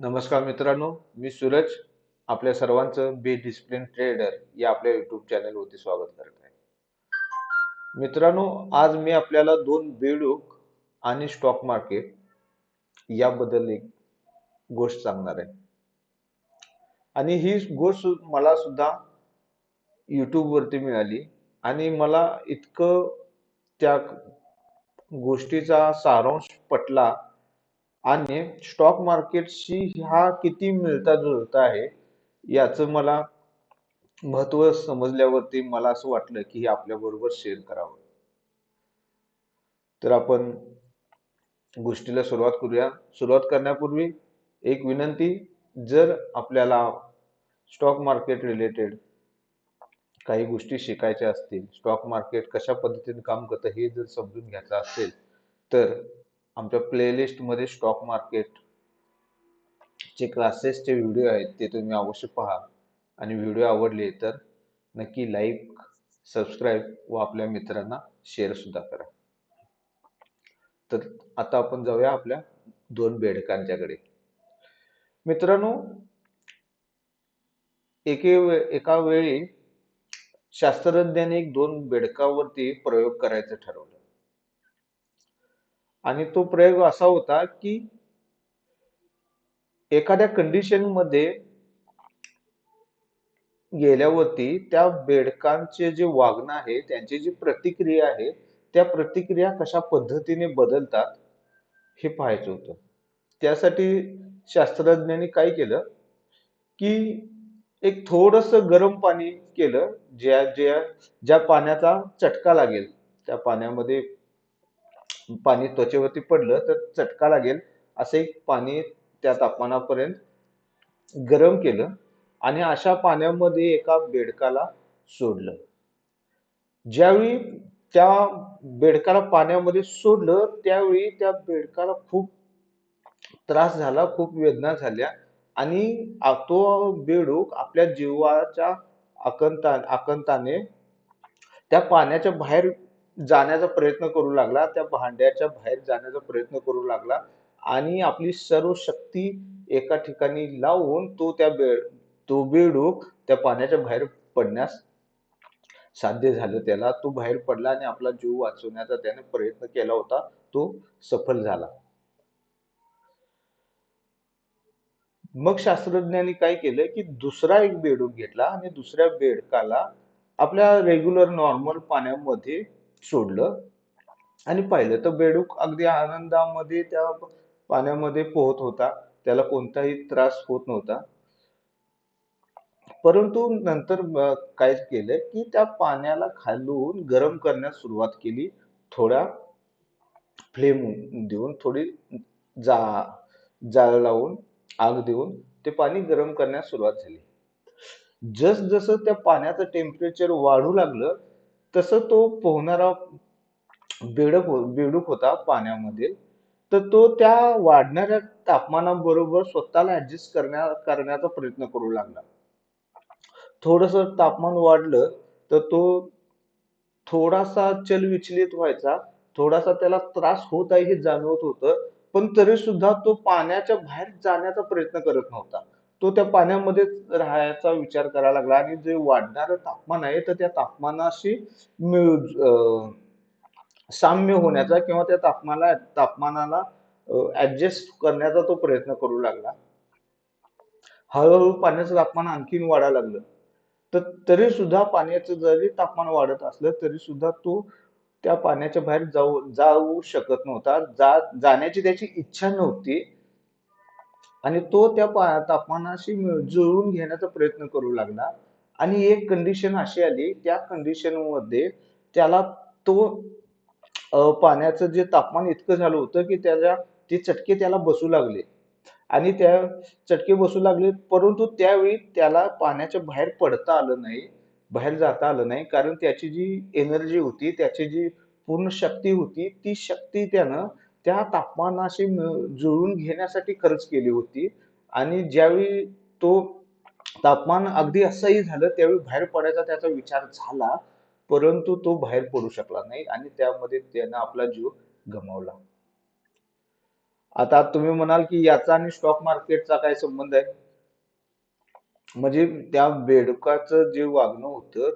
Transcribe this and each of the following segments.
नमस्कार मित्रांनो मी सूरज आपल्या सर्वांचं बी डिसिप्लिन ट्रेडर या आपल्या युट्यूब चॅनलवरती स्वागत करत आहे. मित्रांनो आज मी आपल्याला दोन बेडूक आणि स्टॉक मार्केट याबद्दल एक गोष्ट सांगणार आहे. आणि ही गोष्ट मला सुद्धा युट्यूब वरती मिळाली आणि मला इतकं त्या गोष्टीचा सारांश पटला आणि स्टॉक मार्केटशी हा किती मिळता जुळता आहे याचं मला महत्त्व समजल्यावरती मला असं वाटलं की हे आपल्या बरोबर शेअर करावं. तर आपण गोष्टीला सुरुवात करूया. सुरुवात करण्यापूर्वी एक विनंती जर आपल्याला स्टॉक मार्केट रिलेटेड काही गोष्टी शिकायच्या असतील स्टॉक मार्केट कशा पद्धतीने काम करतं हे जर समजून घ्यायचं असेल तर आमच्या प्लेलिस्टमध्ये स्टॉक मार्केट चे क्लासेसचे व्हिडिओ आहेत ते तुम्ही अवश्य पहा. आणि व्हिडिओ आवडले तर नक्की लाईक सबस्क्राईब व आपल्या मित्रांना शेअर सुद्धा करा. तर आता आपण जाऊया आपल्या दोन बेडकांच्याकडे. मित्रांनो एके एका वेळी शास्त्रज्ञांनी एक दोन बेडकावरती प्रयोग करायचं ठरवलं. आणि तो प्रयोग असा होता की एखाद्या कंडिशनमध्ये गेल्यावरती त्या बेडकांचे जे वागणं आहे त्यांची जी प्रतिक्रिया आहे त्या प्रतिक्रिया कशा पद्धतीने बदलतात हे पाहायचं होतं. त्यासाठी शास्त्रज्ञांनी काय केलं की एक थोडस गरम पाणी केलं ज्या ज्या ज्या पाण्याचा चटका लागेल त्या पाण्यामध्ये पाणी त्वचेवरती पडलं तर चटका लागेल असे पाणी त्या तापमानापर्यंत गरम केलं आणि अशा पाण्यामध्ये एका बेडकाला सोडलं. ज्यावेळी त्या बेडकाला पाण्यामध्ये सोडलं त्यावेळी त्या बेडकाला खूप त्रास झाला खूप वेदना झाल्या आणि तो बेडूक आपल्या जीवाच्या आकंता आकंताने त्या पाण्याच्या बाहेर जाण्याचा प्रयत्न करू लागला त्या भांड्याच्या बाहेर जाण्याचा प्रयत्न करू लागला आणि आपली सर्व शक्ती एका ठिकाणी लावून तो त्या बेड तो बेडूक त्या पाण्याच्या बाहेर पडण्यास साध्य झालं त्याला. तो बाहेर पडला आणि आपला जीव वाचवण्याचा त्याने प्रयत्न केला होता. तो सफल झाला. मग शास्त्रज्ञांनी काय केलं की दुसरा एक बेडूक घेतला आणि दुसऱ्या बेडकाला आपल्या रेग्युलर नॉर्मल पाण्यामध्ये सोडलं. आणि पाहिलं तर बेडूक अगदी आनंदामध्ये त्या पाण्यामध्ये पोहत होता. त्याला कोणताही त्रास होत नव्हता. परंतु नंतर काय केलं की त्या पाण्याला खालून गरम करण्यास सुरुवात केली. थोड्या फ्लेम देऊन थोडी जा जाळ लावून आग देऊन ते पाणी गरम करण्यास सुरुवात झाली. जस जसं त्या पाण्याचं टेम्परेचर वाढू लागलं तसं तो पोहणारा बेडक हो, बेडूक होता पाण्यामध्ये तर तो त्या वाढणाऱ्या तापमानाबरोबर स्वतःला ऍडजस्ट करण्या करण्याचा प्रयत्न करू लागला. थोडस तापमान वाढलं तर तो थोडासा चलविचलित व्हायचा. थोडासा त्याला त्रास होत आहे हे जाणवत होतं पण तरी सुद्धा तो पाण्याच्या बाहेर जाण्याचा प्रयत्न करत नव्हता. तो त्या पाण्यामध्ये राहायचा विचार करायला लागला आणि जे वाढणारं तापमान आहे तर त्या तापमानाशी साम्य होण्याचा किंवा त्या तापमानाला तापमानाला ऍडजस्ट करण्याचा तो प्रयत्न करू लागला. हळूहळू पाण्याचं तापमान आणखीन वाढायला लागलं. तर तरी सुद्धा पाण्याचं जरी तापमान वाढत असलं तरी सुद्धा तो त्या पाण्याच्या बाहेर जाऊ जाऊ शकत नव्हता. जा जाण्याची त्याची इच्छा नव्हती. आणि तो त्या तापमानाशी जुळवून घेण्याचा प्रयत्न करू लागला. आणि एक कंडिशन अशी आली त्या कंडिशनमध्ये त्याला तो पाण्याचं जे तापमान इतकं झालं होतं की त्याला ते चटके त्याला बसू लागले. आणि त्या चटके बसू लागले परंतु त्यावेळी त्याला पाण्याच्या बाहेर पडता आलं नाही बाहेर जाता आलं नाही कारण त्याची जी एनर्जी होती त्याची जी पूर्ण शक्ती होती ती शक्ती त्यानं त्या तापमानाशी जुळवून घेण्यासाठी खर्च केली होती. आणि ज्यावेळी तो तापमान अगदी असंही झालं त्यावेळी बाहेर पडायचा त्याचा विचार झाला परंतु तो बाहेर पडू शकला नाही आणि त्यामध्ये त्यानं आपला जीव गमावला. आता तुम्ही म्हणाल की याचा आणि स्टॉक मार्केटचा काय संबंध आहे? म्हणजे त्या बेडकाचं जे वागणं होतं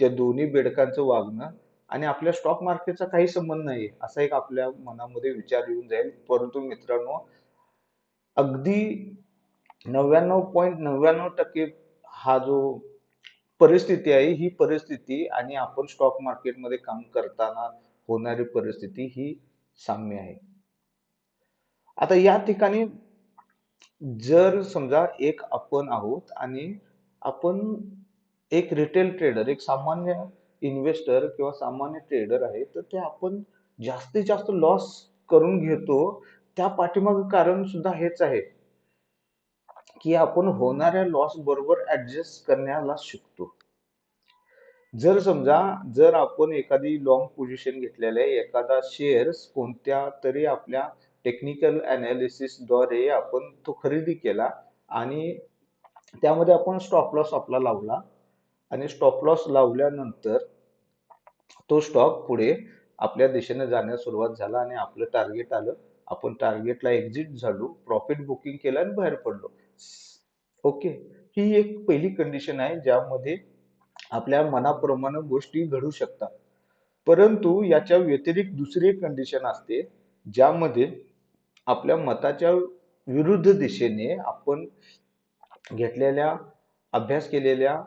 त्या दोन्ही बेडकांचं वागणं आणि आपल्या स्टॉक मार्केटचा काही संबंध नाही असा एक आपल्या मनामध्ये विचार येऊन जाईल. परंतु मित्रांनो अगदी नव्याण्णव पॉईंट नव्याण्णव टक्के हा जो परिस्थिती आहे ही परिस्थिती आणि आपण स्टॉक मार्केटमध्ये काम करताना होणारी परिस्थिती ही साम्य आहे. आता या ठिकाणी जर समजा एक आपण आहोत आणि आपण एक रिटेल ट्रेडर एक सामान्य इन्व्हेस्टर किंवा सामान्य ट्रेडर आहे तर ते आपण जास्तीत जास्त लॉस करून घेतो. त्या पाठीमाग कारण सुद्धा हेच आहे की आपण होणाऱ्या लॉस बरोबर ऍडजस्ट करण्याला शिकतो. जर समजा जर आपण एखादी लॉंग पोझिशन घेतलेले एखादा शेअर्स कोणत्या तरी आपल्या टेक्निकलद्वारे आपण तो खरेदी केला आणि त्यामध्ये आपण स्टॉप लॉस आपला लावला. आणि स्टॉप लॉस लावल्यानंतर तो स्टॉक पुढे आपल्या दिशेने जाण्यास सुरुवात झाला आणि आपलं टार्गेट आलं. आपण टार्गेटला एक्झिट झालो प्रॉफिट बुकिंग केलं आणि बाहेर पडलो. ओके ही एक पहिली कंडिशन आहे ज्यामध्ये आपल्या मनाप्रमाणे गोष्टी घडू शकतात. परंतु याच्या व्यतिरिक्त दुसरी कंडिशन असते ज्यामध्ये आपल्या मताच्या विरुद्ध दिशेने आपण घेतलेल्या अभ्यास केलेल्या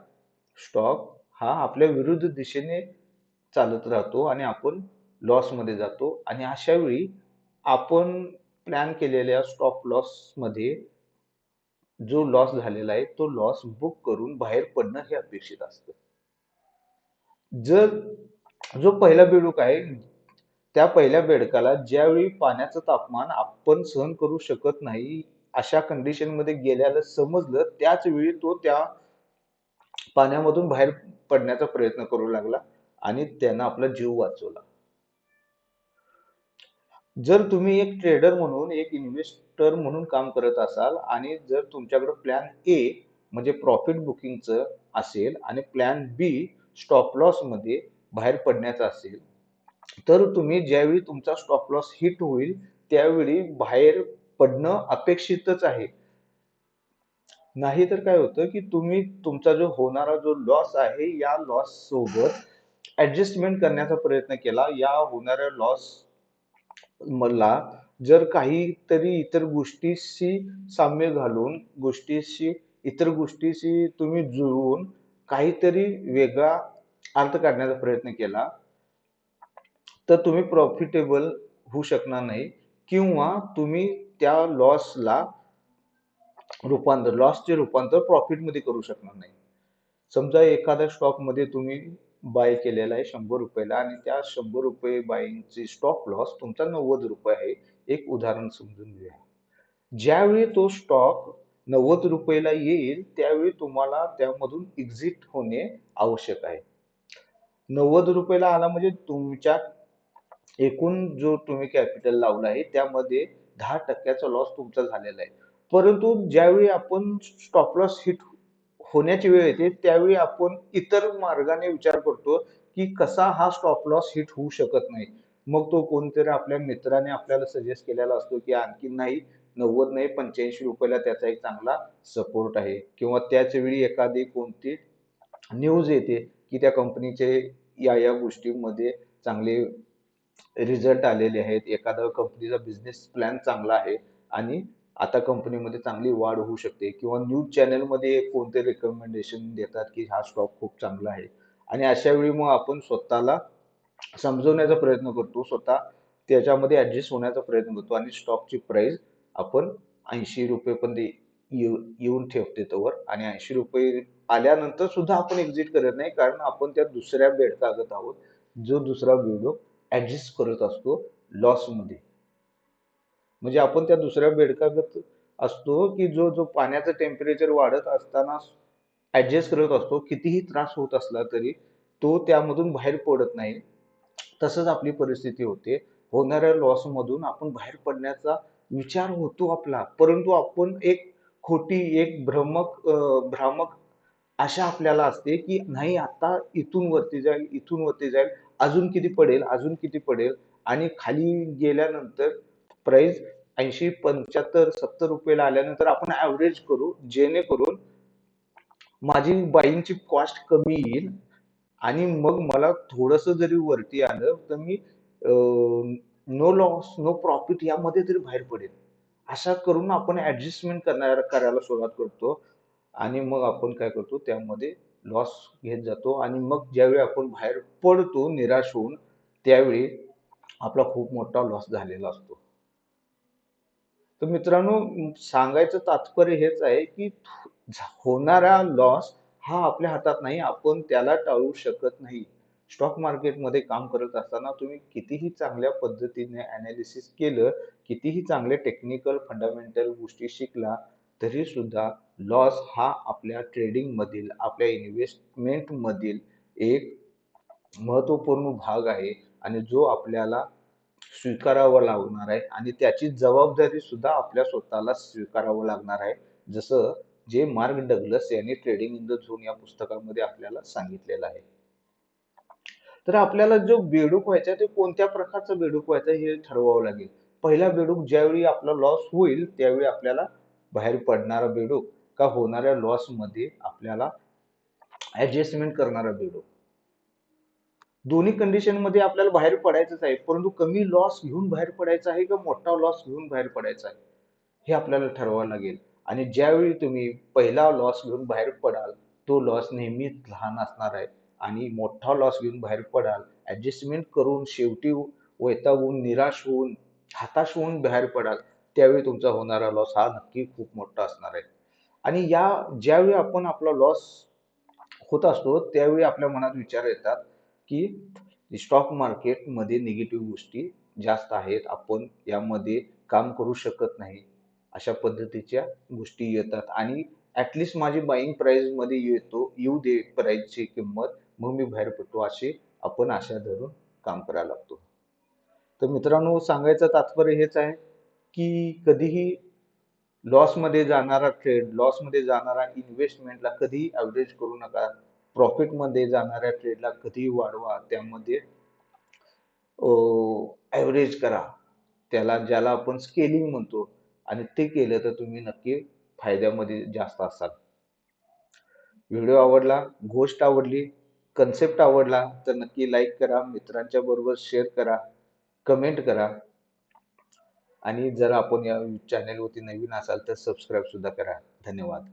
स्टॉक हा आपल्या विरुद्ध दिशेने चालत राहतो आणि आपण लॉसमध्ये जातो. आणि अशा वेळी आपण प्लॅन केलेल्या स्टॉप लॉसमध्ये जो लॉस झालेला आहे तो लॉस बुक करून बाहेर पडणं हे अपेक्षित असतं. जर जो पहिला बेडूक आहे त्या पहिल्या बेडकाला ज्यावेळी पाण्याचं तापमान आपण सहन करू शकत नाही अशा कंडिशनमध्ये गेल्याला समजलं त्याच वेळी तो त्या पाण्यामधून बाहेर पडण्याचा प्रयत्न करू लागला. आणि त्यानं आपला जीव वाचवला. जर तुम्ही एक ट्रेडर म्हणून एक इन्व्हेस्टर म्हणून काम करत असाल आणि जर तुमच्याकडे प्लॅन ए म्हणजे प्रॉफिट बुकिंगचं असेल आणि प्लॅन बी स्टॉप लॉसमध्ये बाहेर पडण्याचा असेल तर तुम्ही ज्यावेळी तुमचा स्टॉप लॉस हिट होईल त्यावेळी बाहेर पडणं अपेक्षितच आहे. नाही तर काय होतं की तुम्ही तुमचा जो होणारा जो लॉस आहे या लॉस सोबत ऍडजस्टमेंट करण्याचा प्रयत्न केला. या होणाऱ्या लॉस मला जर काहीतरी इतर गोष्टीशी साम्य घालून गोष्टीशी इतर गोष्टीशी तुम्ही जुळवून काहीतरी वेगळा अर्थ काढण्याचा प्रयत्न केला तर तुम्ही प्रॉफिटेबल होऊ शकणार नाही. किंवा तुम्ही त्या लॉसला रूपांतर लॉसचे रूपांतर प्रॉफिटमध्ये करू शकणार नाही. समजा एखाद्या स्टॉकमध्ये तुम्ही बाय केलेला आहे शंभर रुपयाला आणि त्या शंभर रुपये बाईंगची स्टॉप लॉस तुमचा नव्वद रुपये आहे. एक उदाहरण समजून घेऊया. ज्यावेळी तो स्टॉक नव्वद रुपयाला येईल त्यावेळी तुम्हाला त्यामधून एक्झिट होणे आवश्यक आहे. नव्वद रुपयाला आला म्हणजे तुमच्या एकूण जो तुम्ही कॅपिटल लावला आहे त्यामध्ये दहा टक्क्याचा लॉस तुमचा झालेला आहे. परंतु ज्यावेळी आपण स्टॉप लॉस हिट होण्याची वेळ येते त्यावेळी आपण इतर मार्गाने विचार करतो की कसा हा स्टॉप लॉस हिट होऊ शकत नाही. मग तो कोणतरी आपल्या मित्राने आपल्याला सजेस्ट केलेला असतो की आणखी नाही नव्वद नाही पंच्याऐंशी रुपयाला त्याचा एक चांगला सपोर्ट आहे. किंवा त्याच वेळी एखादी कोणती न्यूज येते की त्या कंपनीचे या या गोष्टींमध्ये चांगले रिझल्ट आलेले आहेत. एखादा कंपनीचा बिझनेस प्लॅन चांगला आहे आणि आता कंपनीमध्ये चांगली वाढ होऊ शकते किंवा न्यूज चॅनलमध्ये कोणते रेकमेंडेशन देतात की हा स्टॉक खूप चांगला आहे? आणि अशा वेळी मग आपण स्वतःला समजवण्याचा प्रयत्न करतो स्वतः त्याच्यामध्ये ऍडजस्ट होण्याचा प्रयत्न करतो आणि स्टॉकची प्राइस आपण ऐंशी रुपये पण येऊन ठेवते तोवर आणि ऐंशी रुपये आल्यानंतर सुद्धा आपण एक्झिट करत नाही कारण आपण त्या दुसऱ्या बेडकागत आहोत जो दुसरा व्हिडिओ ऍडजस्ट करत असतो लॉसमध्ये म्हणजे आपण त्या दुसऱ्या बेडकागत असतो की जो जो पाण्याचं टेम्परेचर वाढत असताना ऍडजस्ट करत असतो कितीही त्रास होत असला तरी तो त्यामधून बाहेर पडत नाही. तसंच आपली परिस्थिती होते. होणाऱ्या लॉसमधून आपण बाहेर पडण्याचा विचार होतो आपला. परंतु आपण एक खोटी एक भ्रमक भ्रामक आशा आपल्याला असते की नाही आता इथून वरती जाईल इथून वरती जाईल अजून किती पडेल अजून किती पडेल आणि खाली गेल्यानंतर प्राइस ऐंशी पंच्याहत्तर सत्तर रुपयाला आल्यानंतर आपण ऍव्हरेज करू. जेणेकरून माझी बाईंगची कॉस्ट कमी येईल आणि मग मला थोडस जरी वरती आलं तर मी नो लॉस नो प्रॉफिट यामध्ये तरी बाहेर पडेल अशा करून आपण ऍडजस्टमेंट करणार करायला सुरुवात करतो आणि मग आपण काय करतो त्यामध्ये लॉस घेत जातो आणि मग ज्यावेळी आपण बाहेर पडतो निराश होऊन त्यावेळी आपला खूप मोठा लॉस झालेला असतो. तर मित्रांनो सांगायचं तात्पर्य हेच आहे की होणारा लॉस हा आपल्या हातात नाही आपण त्याला टाळू शकत नाही. स्टॉक मार्केटमध्ये काम करत असताना तुम्ही कितीही चांगल्या पद्धतीने अनालिसिस केलं कितीही चांगले टेक्निकल फंडामेंटल गोष्टी शिकला तरी सुद्धा लॉस हा आपल्या ट्रेडिंग मधील आपल्या इन्व्हेस्टमेंट मधील एक महत्त्वपूर्ण भाग आहे. आणि जो आपल्याला स्वीकारावं लागणार आहे आणि त्याची जबाबदारी सुद्धा आपल्या स्वतःला स्वीकारावं लागणार आहे. जसं जे मार्क डगलस यांनी ट्रेडिंग इन द झोन या पुस्तकामध्ये आपल्याला सांगितलेलं आहे. तर आपल्याला जो बेडूक व्हायचा ते कोणत्या प्रकारचा बेडूक व्हायचा हे ठरवावं लागेल. पहिला बेडूक ज्यावेळी आपला लॉस होईल त्यावेळी आपल्याला बाहेर पडणारा बेडूक का होणाऱ्या लॉसमध्ये आपल्याला ऍडजस्टमेंट करणारा बेडूक. दोन्ही कंडिशनमध्ये आपल्याला बाहेर पडायचंच आहे. परंतु कमी लॉस घेऊन बाहेर पडायचं आहे का मोठा लॉस घेऊन बाहेर पडायचा आहे? हे आपल्याला ठरवावं लागेल. आणि ज्यावेळी तुम्ही पहिला लॉस घेऊन बाहेर पडाल तो लॉस नेहमीच लहान असणार आहे. आणि मोठा लॉस घेऊन बाहेर पडाल ॲडजस्टमेंट करून शेवटी वैतागून निराश होऊन हताश होऊन बाहेर पडाल त्यावेळी तुमचा होणारा लॉस हा नक्की खूप मोठा असणार आहे. आणि या ज्यावेळी आपण आपला लॉस होत असतो त्यावेळी आपल्या मनात विचार येतात की स्टॉक मार्केटमध्ये निगेटिव्ह गोष्टी जास्त आहेत. आपण यामध्ये काम करू शकत नाही. अशा पद्धतीच्या गोष्टी येतात. आणि ऍटलिस्ट माझी बाईंग प्राईजमध्ये येतो येऊ दे प्राईजची किंमत. मग मी बाहेर पडतो असे आपण आशा धरून काम करायला लागतो. तर मित्रांनो सांगायचं तात्पर्य हेच आहे की कधीही लॉसमध्ये जाणारा ट्रेड लॉसमध्ये जाणारा इन्व्हेस्टमेंटला कधीही ॲव्हरेज करू नका. प्रॉफिटमध्ये जाणाऱ्या ट्रेडला कधीही वाढवा त्यामध्ये ॲव्हरेज करा. त्याला ज्याला आपण स्केलिंग म्हणतो आणि ते केलं तर तुम्ही नक्की फायद्यामध्ये जास्त असाल. व्हिडिओ आवडला गोष्ट आवडली कन्सेप्ट आवडला तर नक्की लाईक करा मित्रांच्या बरोबर शेअर करा कमेंट करा. आणि जर आपण या चॅनेलवरती नवीन असाल तर सबस्क्राईब सुद्धा करा. धन्यवाद.